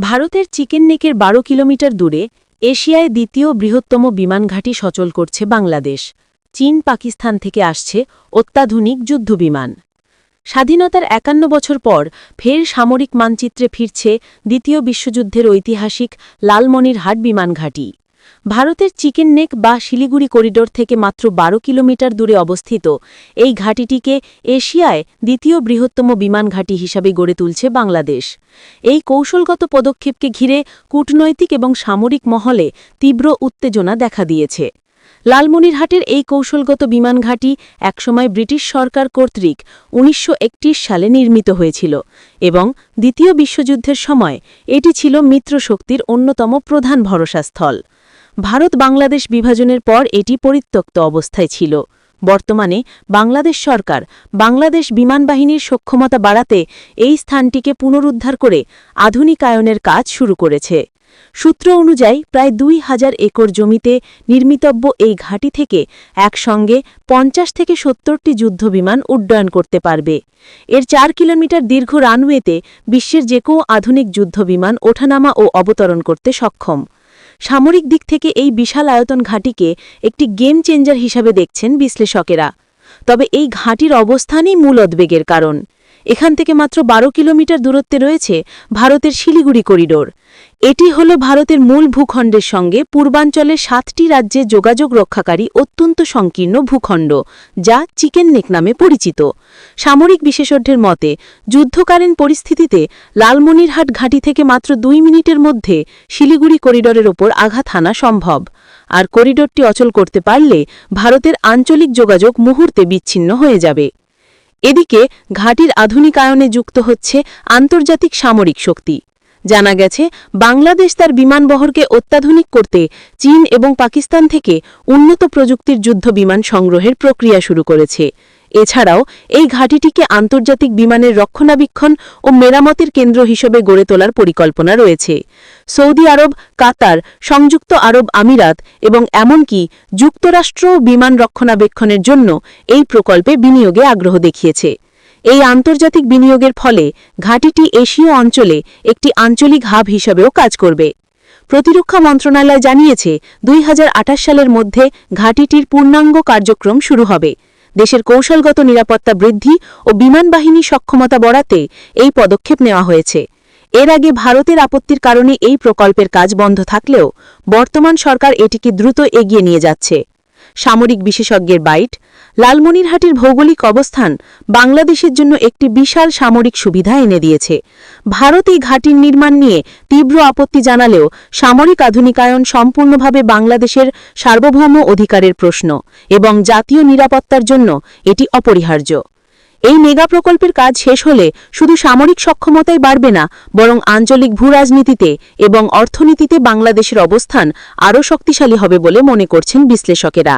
ভারতের চিকেন নেকের বারো কিলোমিটার দূরে এশিয়ায় দ্বিতীয় বৃহত্তম বিমানঘাঁটি সচল করছে বাংলাদেশ। চীন পাকিস্তান থেকে আসছে অত্যাধুনিক যুদ্ধবিমান। স্বাধীনতার একান্ন বছর পর ফের সামরিক মানচিত্রে ফিরছে দ্বিতীয় বিশ্বযুদ্ধের ঐতিহাসিক লালমনিরহাট বিমানঘাঁটি ভারতের চিকেন নেক বা শিলিগুড়ি করিডোর থেকে মাত্র বারো কিলোমিটার দূরে অবস্থিত। এই ঘাঁটিটিকে এশিয়ায় দ্বিতীয় বৃহত্তম বিমান ঘাঁটি হিসাবে গড়ে তুলছে বাংলাদেশ। এই কৌশলগত পদক্ষেপকে ঘিরে কূটনৈতিক এবং সামরিক মহলে তীব্র উত্তেজনা দেখা দিয়েছে। লালমনিরহাটের এই কৌশলগত বিমান ঘাঁটি একসময় ব্রিটিশ সরকার কর্তৃক উনিশশো একত্রিশ সালে নির্মিত হয়েছিল এবং দ্বিতীয় বিশ্বযুদ্ধের সময় এটি ছিল মিত্রশক্তির অন্যতম প্রধান ভরসাস্থল। ভারত বাংলাদেশ বিভাজনের পর এটি পরিত্যক্ত অবস্থায় ছিল। বর্তমানে বাংলাদেশ সরকার বাংলাদেশ বিমান বাহিনীর সক্ষমতা বাড়াতে এই স্থানটিকে পুনরুদ্ধার করে আধুনিকায়নের কাজ শুরু করেছে। সূত্র অনুযায়ী প্রায় দুই হাজার একর জমিতে নির্মিতব্য এই ঘাঁটি থেকে একসঙ্গে পঞ্চাশ থেকে সত্তরটি যুদ্ধবিমান উড্ডয়ন করতে পারবে। এর চার কিলোমিটার দীর্ঘ রানওয়েতে বিশ্বের যে কোনো আধুনিক যুদ্ধবিমান ওঠানামা ও অবতরণ করতে সক্ষম। সামরিক দিক থেকে এই বিশাল আয়তন ঘাঁটিকে একটি গেম চেঞ্জার হিসাবে দেখছেন বিশ্লেষকেরা। তবে এই ঘাঁটির অবস্থানই মূল উদ্বেগের কারণ। এখান থেকে মাত্র বারো কিলোমিটার দূরত্বে রয়েছে ভারতের শিলিগুড়ি করিডোর। এটি হল ভারতের মূল ভূখণ্ডের সঙ্গে পূর্বাঞ্চলের সাতটি রাজ্যে যোগাযোগ রক্ষাকারী অত্যন্ত সংকীর্ণ ভূখণ্ড, যা চিকেন নেক নামে পরিচিত। সামরিক বিশেষজ্ঞের মতে, যুদ্ধকালীন পরিস্থিতিতে লালমনিরহাট ঘাঁটি থেকে মাত্র দুই মিনিটের মধ্যে শিলিগুড়ি করিডোরের ওপর আঘাত হানা সম্ভব। আর করিডোরটি অচল করতে পারলে ভারতের আঞ্চলিক যোগাযোগ মুহূর্তে বিচ্ছিন্ন হয়ে যাবে। এদিকে ঘাটির আধুনিকায়নে যুক্ত হচ্ছে আন্তর্জাতিক সামরিক শক্তি। জানা গেছে, বাংলাদেশ তার বিমান বহরকে অত্যাধুনিক করতে চীন এবং পাকিস্তান থেকে উন্নত প্রযুক্তির যুদ্ধ বিমান সংগ্রহের প্রক্রিয়া শুরু করেছে। এছাড়াও, এই ঘাঁটিটিকে আন্তর্জাতিক বিমানের রক্ষণাবেক্ষণ ও মেরামতের কেন্দ্র হিসেবে গড়ে তোলার পরিকল্পনা রয়েছে। সৌদি আরব, কাতার, সংযুক্ত আরব আমিরাত এবং এমনকি যুক্তরাষ্ট্র বিমান রক্ষণাবেক্ষণের জন্য এই প্রকল্পে বিনিয়োগে আগ্রহ দেখিয়েছে। এই আন্তর্জাতিক বিনিয়োগের ফলে ঘাঁটিটি এশীয় অঞ্চলে একটি আঞ্চলিক হাব হিসেবেও কাজ করবে। প্রতিরক্ষা মন্ত্রণালয় জানিয়েছে, দুই হাজার আঠাশ সালের মধ্যে ঘাঁটিটির পূর্ণাঙ্গ কার্যক্রম শুরু হবে। দেশের কৌশলগত নিরাপত্তা বৃদ্ধি ও বিমান বাহিনী সক্ষমতা বড়াতে এই পদক্ষেপ নেওয়া হয়েছে। এর আগে ভারতের আপত্তির কারণে এই প্রকল্পের কাজ বন্ধ থাকলেও বর্তমান সরকার এটিকে দ্রুত এগিয়ে নিয়ে যাচ্ছে। সামরিক বিশেষজ্ঞের বাইট, লালমনিরহাটের ভৌগোলিক অবস্থান বাংলাদেশের জন্য একটি বিশাল সামরিক সুবিধা এনে দিয়েছে। ভারত এই ঘাটির নির্মাণ নিয়ে তীব্র আপত্তি জানালেও সামরিক আধুনিকায়ন সম্পূর্ণভাবে বাংলাদেশের সার্বভৌম অধিকারের প্রশ্ন এবং জাতীয় নিরাপত্তার জন্য এটি অপরিহার্য। এই মেগা প্রকল্পের কাজ শেষ হলে শুধু সামরিক সক্ষমতাই বাড়বে না, বরং আঞ্চলিক ভূরাজনীতিতে এবং অর্থনীতিতে বাংলাদেশের অবস্থান আরও শক্তিশালী হবে বলে মনে করছেন বিশ্লেষকেরা।